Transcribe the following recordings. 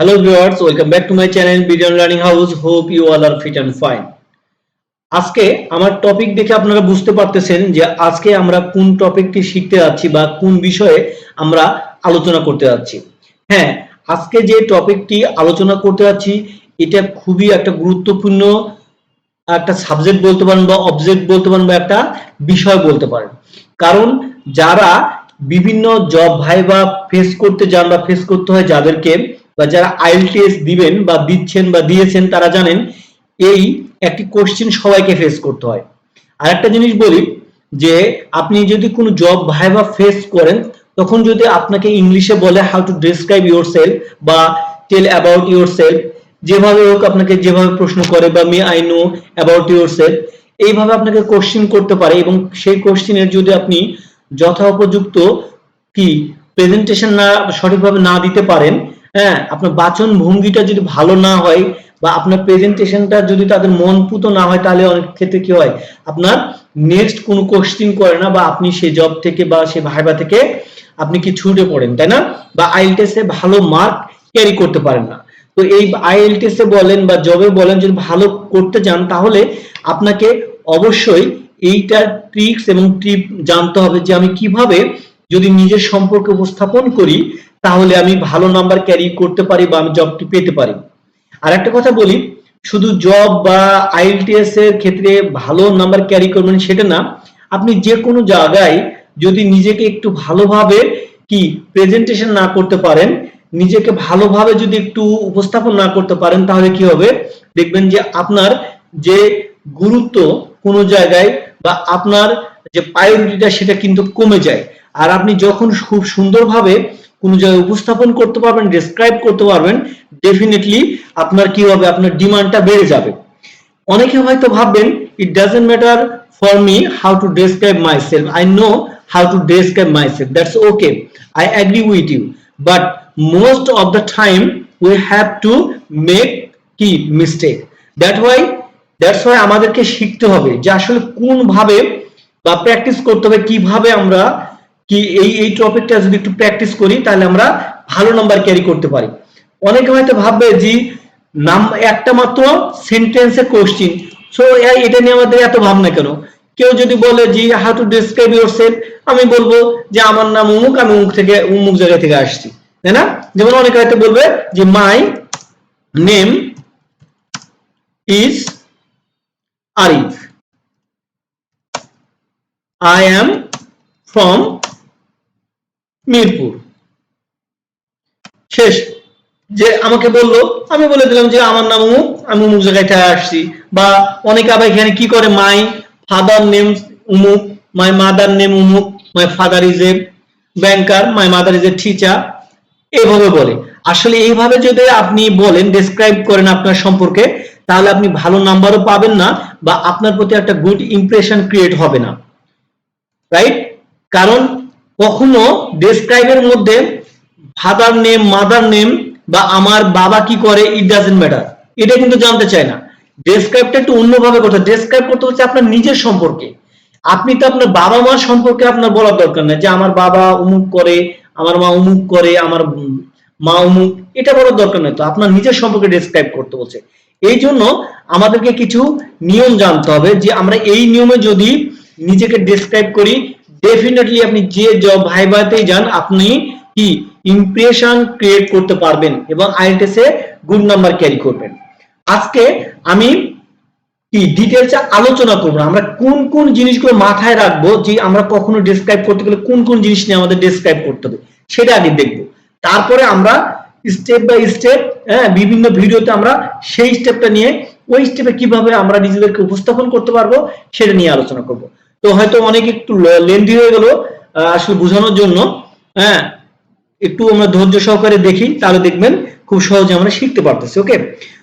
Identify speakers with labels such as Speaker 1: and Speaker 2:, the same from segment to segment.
Speaker 1: Hello viewers, welcome back to my channel Billion Learning House. Hope you all are fit and fine. আজকে আমার topic দেখে আপনারা বুঝতে পারতেছেন যে আজকে আমরা কোন টপিকটি শিখতে যাচ্ছি বা কোন বিষয়ে আমরা আলোচনা করতে যাচ্ছি হ্যাঁ আজকে যে টপিকটি আলোচনা করতে যাচ্ছি এটা খুবই একটা গুরুত্বপূর্ণ একটা সাবজেক্ট বলতে পারেন বা অবজেক্ট বলতে পারেন বা একটা বিষয় বলতে পারেন কারণ যারা বিভিন্ন জব ভাইবা ফেস করতে যান বা ফেস করতে হয় যাদেরকে বা যারা আইএলটিএস দিবেন বা দিচ্ছেন বা দিয়েছেন তারা জানেন, এই একটি কোশ্চেন সবাইকে ফেস করতে হয়। আর একটা জিনিস বলি যে, আপনি যদি কোনো জব ভাইবা ফেস করেন, তখন যদি আপনাকে ইংলিশে বলে how to describe yourself বা টেল অ্যাবাউট ইউর সেলফ যেভাবে হোক আপনাকে যেভাবে প্রশ্ন করে বা may I know about yourself এইভাবে আপনাকে কোশ্চেন করতে পারে এবং সেই কোশ্চেনের যদি আপনি যথা উপযুক্ত কি প্রেজেন্টেশন না, সঠিকভাবে না দিতে পারেন হ্যাঁ আপনার বাচন ভঙ্গিটা যদি ভালো না হয় বা আপনার প্রেজেন্টেশনটা যদি তাদের মন পুতো না হয়, তাহলে অনেক ক্ষেত্রে কি হয়? আপনার নেক্সট কোনো কোশ্চেন করে না বা আপনি সে জব থেকে বা সেই ভাইবা থেকে আপনি কি ছুটে পড়েন, তাই না? বা আইএলটিএস ভালো মার্ক ক্যারি করতে পারেন না। তো এই আইএলটিএস বলেন বা জবে বলেন, যদি ভালো করতে চান, তাহলে আপনাকে অবশ্যই এইটার ট্রিক্স এবং ট্রিপ জানতে হবে যে আমি কীভাবে যদি নিজের সম্পর্কে উপস্থাপন করি তাহলে আমি ভালো নাম্বার ক্যারি করতে পারি বা আমি জবটি পেতে পারি। আর একটা কথা বলি, শুধু জব বা আইএলটিএস এর ক্ষেত্রে ভালো নাম্বার ক্যারি করবেন সেটা না, আপনি যে কোনো জায়গায় যদি নিজেকে একটু ভালোভাবে কি প্রেজেন্টেশন না করতে পারেন, নিজেকে ভালোভাবে যদি একটু উপস্থাপন না করতে পারেন, তাহলে কি হবে? দেখবেন যে আপনার যে গুরুত্ব কোনো জায়গায় বা আপনার যে প্রায়োরিটিটা সেটা কিন্তু কমে যায়। আর আপনি যখন খুব সুন্দরভাবে কোনো জায়গায় উপস্থাপন করতে পারবেন ডেসক্রাইব করতে পারবেন ডেফিনেটলি আপনার কি হবে, আপনার ডিমান্ডটা বেড়ে যাবে। অনেকে হয়তো ভাববেন it doesn't matter for me how to describe myself I know how to describe myself that's okay I agree with you but most of the time we have to make কি mistake that why that's why আমাদেরকে শিখতে হবে যে আসলে কোন ভাবে বা practice করতে হবে, কীভাবে আমরা কি এই এই টপিকটা যদি একটু প্র্যাকটিস করি, তাহলে আমরা ভালো নাম্বার ক্যারি করতে পারি। অনেকে হয়তো ভাববে যে, নাম একটা মাত্র সেন্টেন্সে কোশ্চিন সো এটা নিয়ে আমাদের এত ভাবনা কেন? কেউ যদি বলে যে how to describe yourself আমি বলব যে, আমার নাম উমুক, আমি উমুক থেকে, উমুক জায়গা থেকে আসছি। তাই না? যেমন অনেকে হয়তো বলবে যে my name is Arif I am from Mirpur. শেষ। যে আমাকে বলল, আমি বলে দিলাম যে আমার নাম অমুক আমি অমুক জায়গায় আসছি। বা অনেকে আবার এখানে কি করে মাই ফাদার নেম উমুক মাই মাদার নেম উমুক my father is a banker my mother is a teacher এইভাবে বলে। আসলে এইভাবে যদি আপনি বলেন ডেসক্রাইব করেন আপনার সম্পর্কে, তাহলে আপনি ভালো নাম্বারও পাবেন না, বা আপনার প্রতি একটা গুড ইমপ্রেশন ক্রিয়েট হবে না। রাইট কারণ কখনো ডেসক্রাইবের মধ্যে ফাদার নেম মাদার নেম বা আমার বাবা কি করে ইট ডাজেন্ট ম্যাটার এটা কিন্তু জানতে চায় না। ডেসক্রাইবটা একটু অন্যভাবে করতে ডেসক্রাইব করতে হচ্ছে আপনার নিজের সম্পর্কে। আপনি তো আপনার বাবা মার সম্পর্কে আপনার বলার দরকার নেই যে আমার বাবা অমুক করে, আমার মা অমুক করে, আমার মা অমুক, এটা বলার দরকার নেই তো। আপনার নিজের সম্পর্কে ডেসক্রাইব করতে বলছে এই জন্য আমাদেরকে কিছু নিয়ম জানতে হবে যে আমরা এই নিয়মে যদি নিজেকে ডেসক্রাইব করি ডেফিনেটলি আপনি যে জব ভাইবাতেই যান, আপনি কি ইমপ্রেশন ক্রিয়েট করতে পারবেন এবং আইএলটিএস গুড নাম্বার ক্যারি করবেন। আজকে আমি কি ডিটেলসে আলোচনা করব আমরা কোন কোন জিনিসগুলো মাথায় রাখব যে আমরা কখনো ডেসক্রাইব করতে গেলে কোন কোন জিনিস নিয়ে আমাদের ডেসক্রাইব করতে হবে, সেটা আগে দেখব। তারপরে আমরা স্টেপ বাই স্টেপ হ্যাঁ বিভিন্ন ভিডিওতে আমরা সেই স্টেপটা নিয়ে ওই স্টেপে কীভাবে আমরা নিজেদেরকে উপস্থাপন করতে পারব, সেটা নিয়ে আলোচনা করব। তো হয়তো অনেক একটু লেন্দি হয়ে গেল আসলে বোঝানোর জন্য। হ্যাঁ একটু আমরা ধৈর্য সহকারে দেখি, তাহলে দেখবেন খুব সহজে আমরা শিখতে পারতেছি ওকে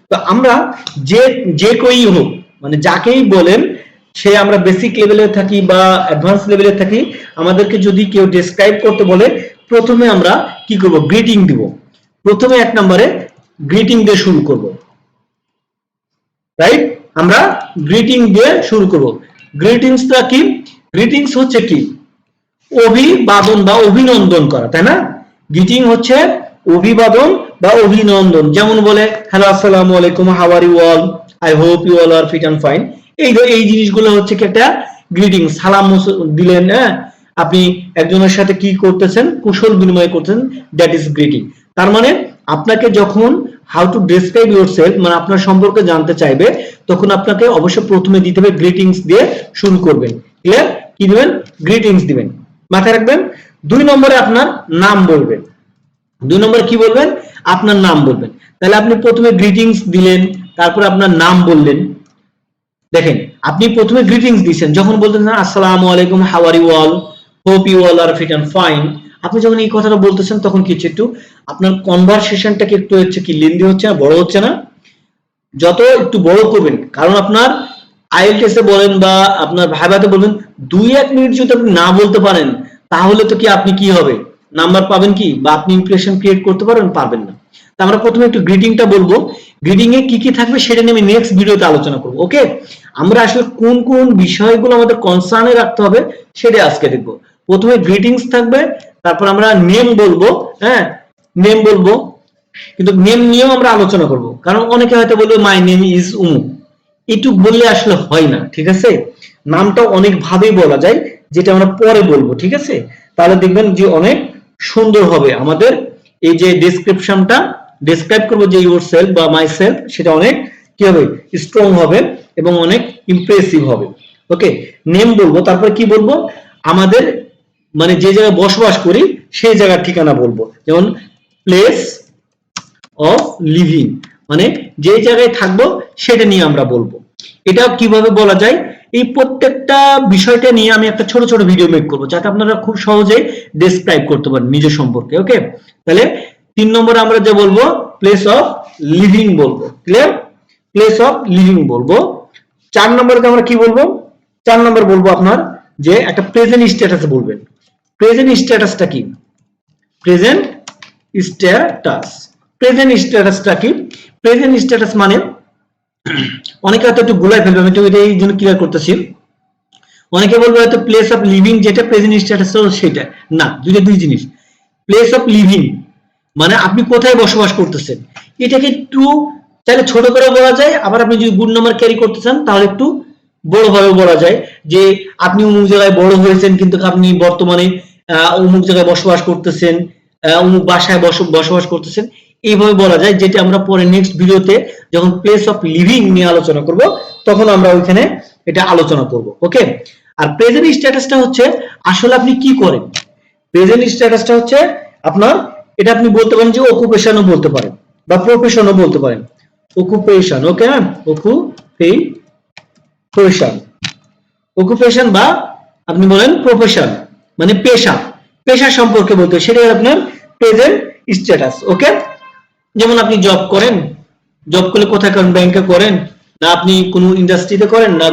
Speaker 1: তো আমরা যে যে কই হোক মানে যাকেই বলেন, সে আমরা বেসিক লেভেলে থাকি বা অ্যাডভান্স লেভেলে থাকি, আমাদেরকে যদি কেউ ডেসক্রাইব করতে বলে, প্রথমে আমরা কি করব? গ্রিটিং দিব। প্রথমে এক নম্বরে গ্রিটিং দিয়ে শুরু করব। রাইট আমরা গ্রিটিং দিয়ে শুরু করব। গ্রিটিংসটা কি? গ্রিটিংস হচ্ছে কি? অভিবাদন বা অভিনন্দন করা, তাই না? গ্রিটিং হচ্ছে অভিবাদন বা অভিনন্দন। যেমন বলে হ্যালো আসসালামু আলাইকুম how are you all I hope you all are fit and fine এই এই জিনিসগুলো হচ্ছে কি একটা গ্রিটিং সালাম দিলেন হ্যাঁ? আপনি একজনের সাথে কি করতেছেন? কুশল বিনিময় করতেছেন দ্যাট ইজ গ্রিটিং তার মানে আপনাকে যখন how to describe yourself মানে আপনার সম্পর্কে জানতে চাইবে, তখন আপনাকে অবশ্যই প্রথমে দিতে হবে গ্রিটিংস দিয়ে শুরু করবেন। ক্লিয়ার কি দিবেন? গ্রিটিংস দিবেন। মাথায় রাখবেন, দুই নম্বরে আপনার নাম বলবেন। দুই নম্বরে কি বলবেন? আপনার নাম বলবেন। তাহলে আপনি প্রথমে গ্রিটিংস দিলেন, তারপর আপনার নাম বললেন। দেখেন, আপনি প্রথমে গ্রিটিংস দিয়েছেন, যখন বলতেছেন, আসসালামু আলাইকুম how are you all hope you all are fit and fine আপনি যখন এই কথাটা বলতেছেন, তখন কি হচ্ছে একটু? আপনার কনভারসেশনটাকে একটু হচ্ছে কি লেন্দি হচ্ছে না, বড় হচ্ছে না? যত একটু বড় করবেন, কারণ আপনার আইএলটিএস বলেন বা আপনার ভাইভাতে বলবেন, দুই এক মিনিট যদি আপনি না বলতে পারেন, তাহলে তো কি আপনি কি হবে? নাম্বার পাবেন কি? বা আপনি ইমপ্রেশন ক্রিয়েট করতে পারবেন পারবেন না। তা আমরা প্রথমে একটু গ্রিটিংটা বলব। গ্রিটিং এ কি কি থাকবে সেটা নিয়ে আমি নেক্সট ভিডিওতে আলোচনা করব ওকে আমরা আসলে কোন কোন বিষয়গুলো আমাদের কনসার্নে রাখতে হবে সেটা আজকে দেখব। প্রথমে গ্রিটিংস থাকবে, তারপর আমরা নেম বলব হ্যাঁ? নেম বলব। কিন্তু নেম নিয়েও আমরা আলোচনা করব। কারণ অনেকে হয়তো বলবে মাই নেম ইজ উমু এটুক বললে আসলে হয় না, ঠিক আছে? নামটা অনেক ভাবেই বলা যায়, যেটা আমরা পরে বলব, ঠিক আছে? তাহলে দেখবেন যে অনেক সুন্দর হবে আমাদের এই যে ডেসক্রিপশনটা ডেসক্রাইব করব যে ইউর সেলফ বা মাই সেলফ সেটা অনেক কি হবে? স্ট্রং হবে এবং অনেক ইমপ্রেসিভ হবে। ওকে নেম বলব, তারপর কি বলব? আমাদের মানে যে জায়গায় বসবাস করি, সেই জায়গার ঠিকানা বলব। যেমন প্লেস অফ লিভিং মানে যে জায়গায় থাকব, সেটা নিয়ে আমরা বলব। এটা কীভাবে বলা যায়? এই প্রত্যেকটা বিষয়টা নিয়ে আমি একটা ছোট ছোট ভিডিও মেক করব, যাতে আপনারা খুব সহজে ডেসক্রাইব করতে পারেন নিজের সম্পর্কে ওকে তাহলে তিন নম্বরে আমরা যে বলব প্লেস অফ লিভিং বলব ক্লিয়ার প্লেস অফ লিভিং বলব। চার নম্বরে আমরা কি বলব? চার নম্বর বলব আপনার যে একটা প্রেজেন্ট স্ট্যাটাস বলবেন। প্রেজেন্ট স্ট্যাটাসটা কি? প্রেজেন্ট স্ট্যাটাস প্রেজেন্ট স্ট্যাটাসটা কি? প্রেজেন্ট স্ট্যাটাস মানে অনেকে হয়তো একটু গুলাই ফেলবে, আমি এটা এই জন্য ক্লিয়ার করতেছি। অনেকে বলবে হয়তো প্লেস অফ লিভিং যেটা প্রেজেন্ট স্ট্যাটাস সেটা। না, দুইটা দুই জিনিস। প্লেস অফ লিভিং মানে আপনি কোথায় বসবাস করতেছেন। এটাকে একটু, তাহলে ছোট করে বলা যায়, আবার আপনি যদি গুড নাম্বার ক্যারি করতে চান, তাহলে একটু বড়ভাবে বলা যায় যে আপনি অমুক জায়গায় বড় হয়েছেন কিন্তু আপনি বর্তমানে অমুক জায়গায় বসবাস করতেছেন অমুক বাসায় বসবাস করতেছেন। এইভাবে বলা যায় যেটা আমরা পরে নেক্সট ভিডিওতে যখন প্লেস অফ লিভিং নিয়ে আলোচনা করব, তখন আমরা ওইখানে এটা আলোচনা করব ওকে আর প্রেজেন্ট স্ট্যাটাসটা হচ্ছে আসলে আপনি কি করেন? প্রেজেন্ট স্ট্যাটাসটা হচ্ছে আপনার, এটা আপনি বলতে পারেন যে অকুপেশনও বলতে পারেন বা প্রফেশনও বলতে পারেন। Occupation okay ma'am occupation occupation বা আপনি বলেন প্রফেশন মানে পেশা। পেশা সম্পর্কে বলতে সেটাই আপনার প্রেজেন্ট স্ট্যাটাস ওকে যেমন আপনি জব করেন জব করলে কোথায় করেন ব্যাংকে করেন, না আপনি কোনো ইন্ডাস্ট্রিতে করেন, না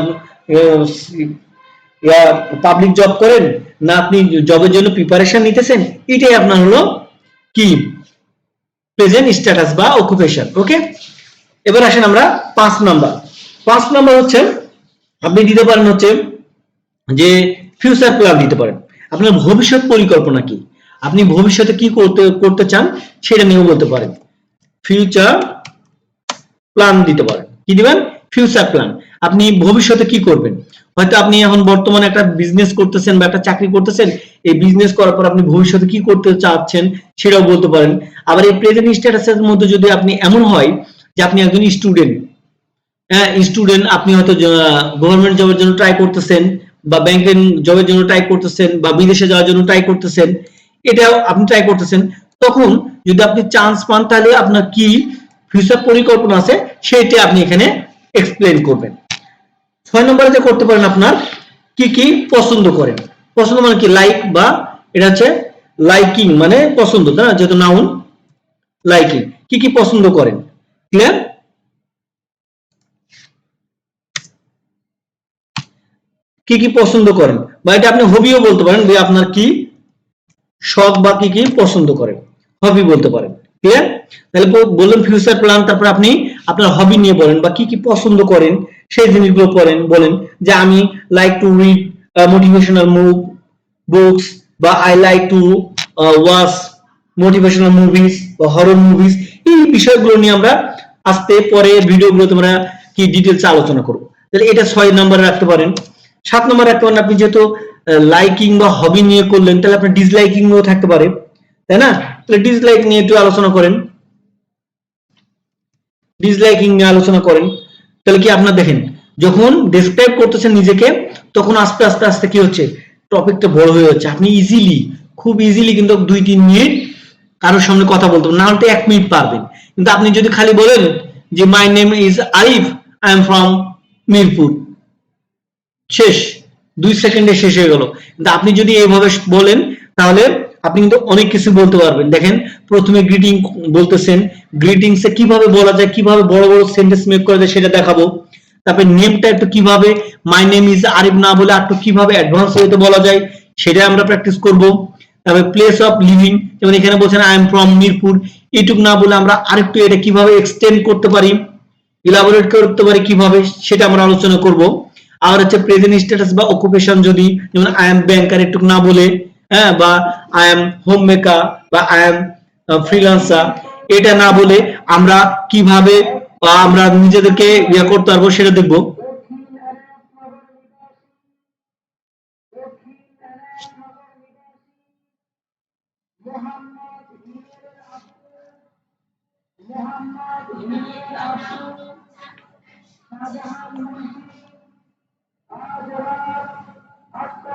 Speaker 1: পাবলিক জব করেন, না আপনি জবের জন্য প্রিপারেশন নিতেছেন, এটাই আপনার হলো কি? প্রেজেন্ট স্ট্যাটাস বা অকুপেশন ওকে এবার আসেন আমরা পাঁচ নাম্বার পাঁচ নাম্বার হচ্ছে আপনি দিতে পারেন হচ্ছে যে ফিউচার প্ল্যান দিতে পারেন। আপনার ভবিষ্যৎ পরিকল্পনা কি? আপনি ভবিষ্যতে কি করতে করতে চান সেটা নিয়েও বলতে পারেন। ফিউচার প্ল্যান দিতে পারেন। কি দিবেন? ফিউচার প্ল্যান আপনি ভবিষ্যতে কি করবেন? হয়তো আপনি এখন বর্তমানে একটা বিজনেস করতেছেন বা একটা চাকরি করতেছেন, এই বিজনেস করার পর আপনি ভবিষ্যতে কি করতে চাচ্ছেন সেটাও বলতে পারেন। আবার এই প্রেজেন্ট স্ট্যাটাসের মধ্যে যদি আপনি এমন হয় যে আপনি একজন স্টুডেন্ট স্টুডেন্ট আপনি হয়তো গভর্নমেন্ট জবের জন্য ট্রাই করতেছেন বা ব্যাংকের জবের জন্য ট্রাই করতেছেন বা বিদেশে যাওয়ার জন্য ট্রাই করতেছেন, এটাও আপনি ট্রাই করতেছেন। তখন যদি আপনি চান্স পান, তাহলে আপনার কি ফিউচার পরিকল্পনা আছে সেটা আপনি এখানে এক্সপ্লেন করবেন। ছয় নম্বরে যে করতে পারেন আপনার, কি কি পছন্দ করেন? পছন্দ মানে কি? লাইক বা এটা হচ্ছে লাইকিং মানে পছন্দ না? যেহেতু নাউন লাইকিং কি কি পছন্দ করেন? ক্লিয়ার কি কি পছন্দ করেন? বা এটা আপনি হবিও বলতে পারেন যে আপনার কি শখ বা কি কি পছন্দ করেন? হবি বলতে পারেন। ক্লিয়ার তাহলে বললেন ফিউচার প্ল্যান তারপর আপনি আপনার হবি নিয়ে বলেন বা কি কি পছন্দ করেন, সেই জিনিসগুলো পড়েন, বলেন যে আমি like to read motivational move books বা I like to watch motivational movies বা হরর মুভিজ এই বিষয়গুলো নিয়ে আমরা আস্তে পরে ভিডিওগুলো তোমরা কি ডিটেলস আলোচনা করব। তাহলে এটা ছয় নম্বরে রাখতে পারেন। সাত নম্বর রাখতে পারেন আপনি যেহেতু লাইকিং বা হবি নিয়ে করলেন, তাহলে আপনার ডিসলাইকিংও থাকতে পারে, তাই না? তাহলে ডিসলাইক নিয়ে একটু আলোচনা করেন। ডিসলাইকিং নিয়ে আলোচনা করেন। তাহলে কি আপনার দেখেন, যখন ডেসক্রাইব করতেছেন নিজেকে, তখন আস্তে আস্তে আস্তে কি হচ্ছে? টপিকটা বড় হয়ে যাচ্ছে। আপনি ইজিলি খুব ইজিলি কিন্তু দুই, তিন মিনিট কারোর সামনে কথা বলতে না হলে এক মিনিট পারবেন। কিন্তু আপনি যদি খালি বলেন যে my name is Arif I am from Mirpur শেষ, দুই সেকেন্ডে শেষ হয়ে গেল। কিন্তু আপনি যদি এইভাবে বলেন, তাহলে আপনি কিন্তু অনেক কিছু বলতে পারবেন। দেখেন, প্রথমে গ্রিটিং বলতেছেন। গ্রিটিংসে কীভাবে বলা যায়, কীভাবে বড় বড় সেন্টেন্স মেক করা যায় সেটা দেখাবো। তারপরে নেমটা একটু কীভাবে মাই নেম ইজ আরিফ না বলে একটু কীভাবে অ্যাডভান্স ওয়েতে বলা যায়, সেটা আমরা প্র্যাকটিস করব। তারপরে প্লেস অফ লিভিং যেমন এখানে বলছেন আই এম ফ্রম মিরপুর এটুক না বলে আমরা আরেকটু এটা কীভাবে এক্সটেন্ড করতে পারি ইলাবোরেট করতে পারি কীভাবে, সেটা আমরা আলোচনা করব। আর হচ্ছে প্রেজেন্ট স্ট্যাটাস বা অকুপেশন যদি, যেমন আই এম ব্যাংকার একটু না বলে হ্যাঁ বা আই এম হোম মেকার বা আই এম ফ্রিল্যান্সার এটা না বলে আমরা কীভাবে বা আমরা নিজেদেরকে ইয়ে করতে পারব সেটা দেখব।
Speaker 2: মোহাম্মদ হিমেল আবু শাহজাহান মুন্সি আজ রাত আটটা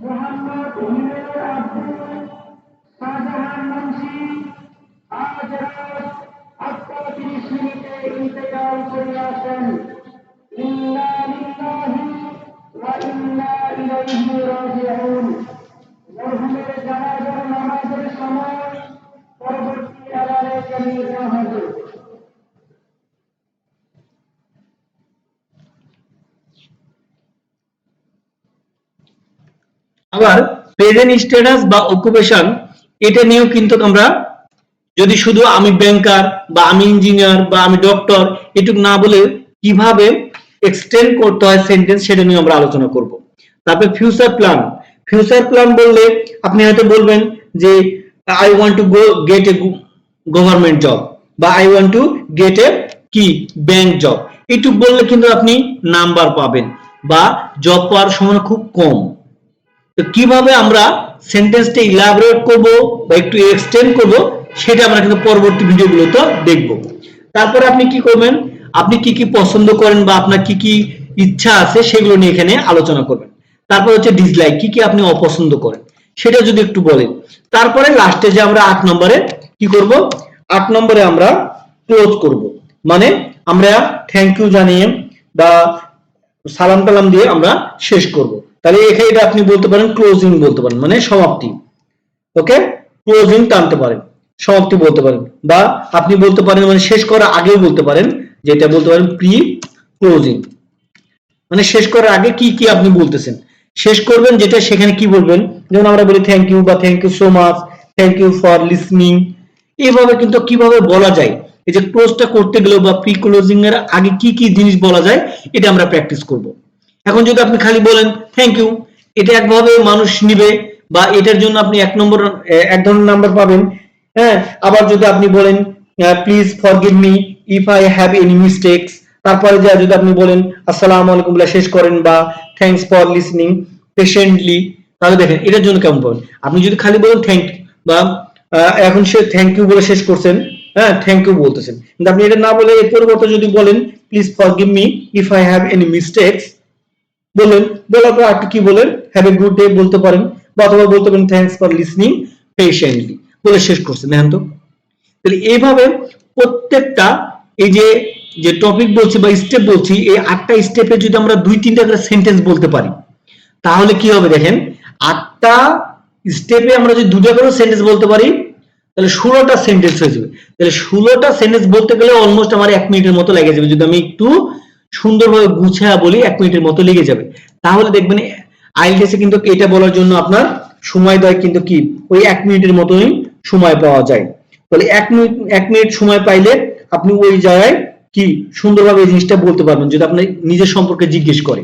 Speaker 2: মোহাম্মদ হিমেল আব্দুল শাহজাহান মুন্সি আজ রাত আটটা তিরিশ মিনিটে ইন্তেকাল লিল্লাহি ওয়া ইন্না নামাজের সময় পরবর্তী দেওয়া হবে
Speaker 1: আবার প্রেজেন্ট স্ট্যাটাস বা অকুপেশন এটা নিয়েও কিন্তু আমরা যদি শুধু আমি ব্যাংকার বা আমি ইঞ্জিনিয়ার বা আমি ডক্টর এটুক না বলে কীভাবে এক্সটেন্ড করতে হয় সেন্টেন্স সেটা নিয়ে আমরা আলোচনা করব। তারপরে ফিউচার প্ল্যান ফিউচার প্ল্যান বললে আপনি হয়তো বলবেন যে I want to go get a government job বা I want to get a কি? ব্যাংক জব এটুক বললে কিন্তু আপনি নাম্বার পাবেন বা জব পাওয়ার সময় খুব কম। তো কীভাবে আমরা সেন্টেন্সটা ইলাবোরেট করব বা একটু এক্সটেন্ড করব, সেটা আমরা কিন্তু পরবর্তী ভিডিওগুলোতে দেখব। তারপরে আপনি কি করবেন? আপনি কি কি পছন্দ করেন বা আপনার কি কি ইচ্ছা আছে সেগুলো নিয়ে এখানে আলোচনা করবেন। তারপর হচ্ছে ডিসলাইক কি কি আপনি অপছন্দ করেন, সেটা যদি একটু বলেন। তারপরে লাস্টে যে আমরা আট নম্বরে কি করব? আট নম্বরে আমরা ক্লোজ করব। মানে আমরা থ্যাংক ইউ জানিয়ে বা সালাম টালাম দিয়ে আমরা শেষ করব। তাহলে এখানে আপনি বলতে পারেন ক্লোজিং বলতে পারেন মানে সমাপ্তি। ওকে ক্লোজিং টানতে পারেন, সমাপ্তি বলতে পারেন। বা আপনি বলতে পারেন মানে শেষ করার আগেও বলতে পারেন, যেটা বলতে পারেন প্রি ক্লোজিং মানে শেষ করার আগে কি কি আপনি বলতেছেন? শেষ করবেন যেটা, সেখানে কি বলবেন? যেমন আমরা বলি থ্যাংক ইউ বা thank you so much thank you for listening এইভাবে কিন্তু কীভাবে বলা যায়? এই যে ক্লোজটা করতে গেলে বা প্রি ক্লোজিং এর আগে কি কি জিনিস বলা যায়? এটা আমরা প্র্যাকটিস করব। এখন যদি আপনি খালি বলেন থ্যাংক ইউ এটা একভাবে মানুষ নিবে বা এটার জন্য আপনি এক নম্বর এক ধরনের নাম্বার পাবেন। হ্যাঁ আবার যদি আপনি বলেন please forgive me if I have any mistakes তারপরে যা যদি আপনি বলেন, আসসালামু আলাইকুম বলে শেষ করেন বা থ্যাংকস ফর লিসনিং পেশেন্টলি তাহলে দেখেন, এটার জন্য কেমন পাবেন? আপনি যদি খালি বলেন থ্যাংক বা এখন সে থ্যাংক ইউ বলে শেষ করছেন হ্যাঁ থ্যাংক ইউ বলতেছেন। কিন্তু আপনি এটা না বলে এর পরিবর্তে যদি বলেন please forgive me if I have any mistakes বললেন বলার পর একটু কি বলেন? হ্যাভ এ গুড ডে বলতে পারেন বা অথবা বলতে পারেন থ্যাঙ্কস ফর লিসনিং পেশেন্টলি বলে শেষ করছেন দেখেন তো। তাহলে এইভাবে প্রত্যেকটা এই যে যে টপিক বলছি বা স্টেপ বলছি, এই আটটা স্টেপে যদি আমরা দুই, তিনটা করে সেন্টেন্স বলতে পারি, তাহলে কি হবে দেখেন? আটটা স্টেপে আমরা যদি দুটা করে সেন্টেন্স বলতে পারি, তাহলে ষোলোটা সেন্টেন্স হয়ে যাবে। তাহলে ষোলোটা সেন্টেন্স বলতে গেলে অলমোস্ট আমার এক মিনিটের মতো লেগে যাবে। যদি আমি একটু সুন্দরভাবে গুছিয়ে বলি এক মিনিটের মতো লেগে যাবে। তাহলে দেখবেন আইএলটিএসে কিন্তু এটা বলার জন্য আপনার সময় দেয় কিন্তু কি? ওই এক মিনিটের মতোই সময় পাওয়া যায়। তাহলে এক মিনিট এক মিনিট সময় পাইলে আপনি ওই জায়গায় কি সুন্দরভাবে এই জিনিসটা বলতে পারবেন যদি আপনি নিজের সম্পর্কে জিজ্ঞেস করে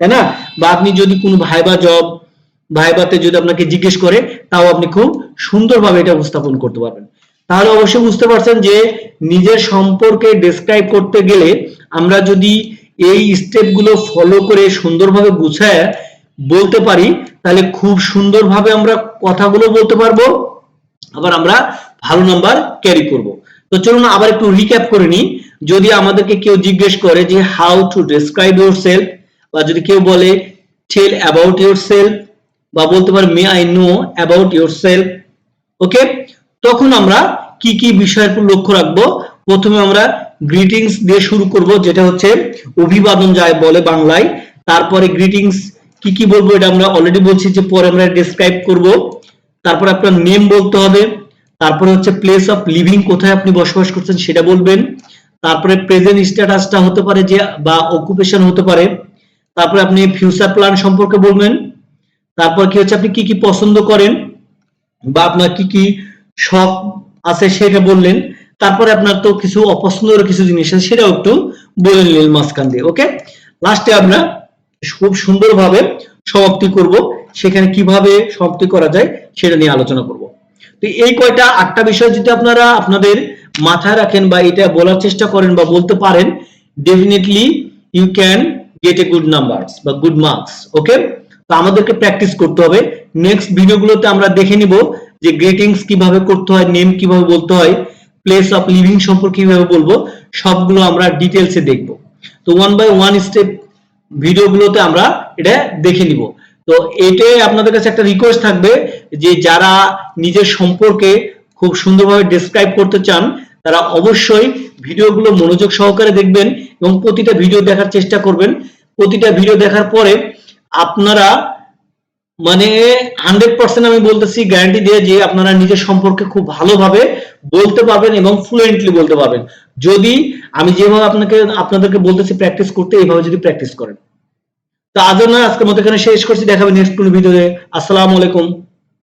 Speaker 1: তাই না? বা আপনি যদি কোনো ভাইবা জব ভাইবাতে যদি আপনাকে জিজ্ঞেস করে, তাও আপনি খুব সুন্দরভাবে এটা উপস্থাপন করতে পারবেন। তাহলে অবশ্যই বুঝতে পারছেন যে নিজের সম্পর্কে ডেসক্রাইব করতে গেলে আমরা যদি এই স্টেপগুলো ফলো করে সুন্দরভাবে গুছায় বলতে পারি, তাহলে খুব সুন্দরভাবে আমরা কথাগুলো বলতে পারব। আবার আমরা ভালো নাম্বার ক্যারি করব। তো চলুন আবার একটু রিক্যাপ করে নিই। যদি আমাদেরকে কেউ জিজ্ঞেস করে যে how to describe yourself বা যদি কেউ বলে টেল অ্যাবাউট ইউর সেলফ বা বলতে পারে may I know about yourself okay তখন আমরা কি কি বিষয়ের লক্ষ্য রাখব? প্রথমে আমরা গ্রিটিংস দিয়ে শুরু করব, যেটা হচ্ছে অভিবাদন যায় বলে বাংলায়। তারপরে গ্রিটিংস কি কি বলব এটা আমরা অলরেডি বলছি যে পরে আমরা ডেসক্রাইব করব। তারপর আপনার নেম বলতে হবে, তারপরে হচ্ছে প্লেস অফ লিভিং কোথায় আপনি বসবাস করছেন সেটা বলবেন। তারপরে প্রেজেন্ট স্ট্যাটাসটা হতে পারে যে, বা অকুপেশন হতে পারে। তারপরে আপনি ফিউচার প্ল্যান সম্পর্কে বলবেন। তারপর কি হচ্ছে, আপনি কি কি পছন্দ করেন, বা আপনার কি কি শখ আছে সেটা বললেন। তারপরে আপনার তো কিছু অপছন্দের কিছু জিনিস আছে, সেটাও একটু বলে নিলেন মাঝখান দিয়ে ওকে লাস্টে আমরা খুব সুন্দরভাবে সমাপ্তি করব, সেখানে কীভাবে সমাপ্তি করা যায় সেটা নিয়ে আলোচনা করব। তো এই কয়টা, আটটা বিষয় যদি আপনারা আপনাদের মাথায় রাখেন বা এটা বলার চেষ্টা করেন বা বলতে পারেন definitely you can get a good number বা গুড মার্কস ওকে তো আমাদেরকে প্র্যাকটিস করতে হবে। নেক্সট ভিডিওগুলোতে আমরা দেখে নিব যে গ্রিটিংস কীভাবে করতে হয় নেম কীভাবে বলতে হয় প্লেস অফ লিভিং সম্পর্কে কীভাবে বলব, সবগুলো আমরা ডিটেলসে দেখব। তো ওয়ান বাই ওয়ান স্টেপ ভিডিওগুলোতে আমরা এটা দেখে নিব। তো এটাই আপনাদের কাছে একটা রিকোয়েস্ট থাকবে যে যারা নিজের সম্পর্কে খুব সুন্দরভাবে ডেসক্রাইব করতে চান, তারা অবশ্যই ভিডিওগুলো মনোযোগ সহকারে দেখবেন এবং প্রতিটা ভিডিও দেখার চেষ্টা করবেন। প্রতিটা ভিডিও দেখার পরে আপনারা মানে হান্ড্রেড পার্সেন্ট আমি বলতেছি গ্যারান্টি দিয়ে যে আপনারা নিজের সম্পর্কে খুব ভালোভাবে বলতে পারবেন এবং ফ্লুয়েন্টলি বলতে পারবেন। যদি আমি যেভাবে আপনাকে, আপনাদেরকে বলতেছি প্র্যাকটিস করতে, এইভাবে যদি প্র্যাকটিস করেন। তা আজ না, আজকের মতো এখানে শেষ করছি। দেখাবেন নেক্সট কোনো ভিডিওতে আসসালামু আলাইকুম।